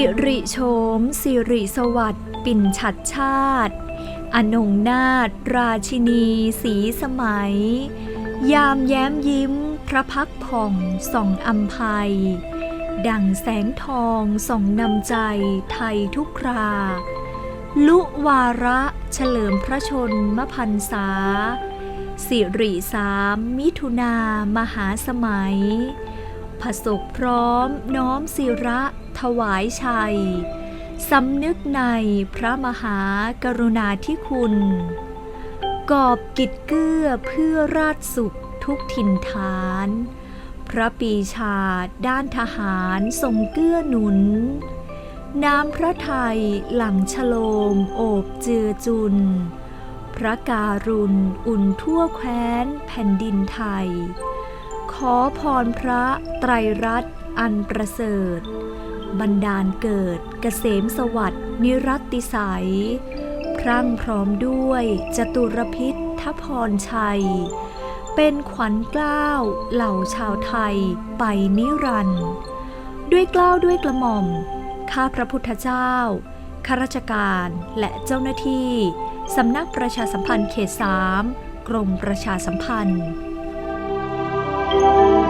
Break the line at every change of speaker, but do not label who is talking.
ิริโฉมสิริสวัสดิ์ปิ่นฉัดชาติ อนงนาถราชินีสีสมัย ยามแย้มยิ้ม พระพักผ่องส่องอัมภัย ดังแสงทองส่องนำใจไทยทุกครา ลุวาระเฉลิมพระชนมพันษา สิริสามมิถุนามหาสมัย ผสกพร้อม น้อมศิระ ถวายชัย สำนึกในพระมหากรุณาธิคุณ กอบกิจเกื้อเพื่อราชสุขทุกถิ่นฐาน พระปีชาด้านทหารทรงเกื้อหนุน น้ำพระไทยหลังฉโลมโอบเจือจุน พระการุณอุ่นทั่วแคว้นแผ่นดินไทย อพรพระไตรรัตน์อันประเสริฐ บันดาลเกิดเกษมสวัสดิ์นิรัติสัย พรั่งพร้อมด้วยจตุรพิษทพรชัย เป็นขวัญกล้าวเหล่าชาวไทยไปนิรันด์ด้วยกล้าวด้วยกระหม่อม ข้าพระพุทธเจ้า ข้าราชการและเจ้าหน้าที่ สำนักประชาสัมพันธ์เขตสามกรมประชาสัมพันธ์ Música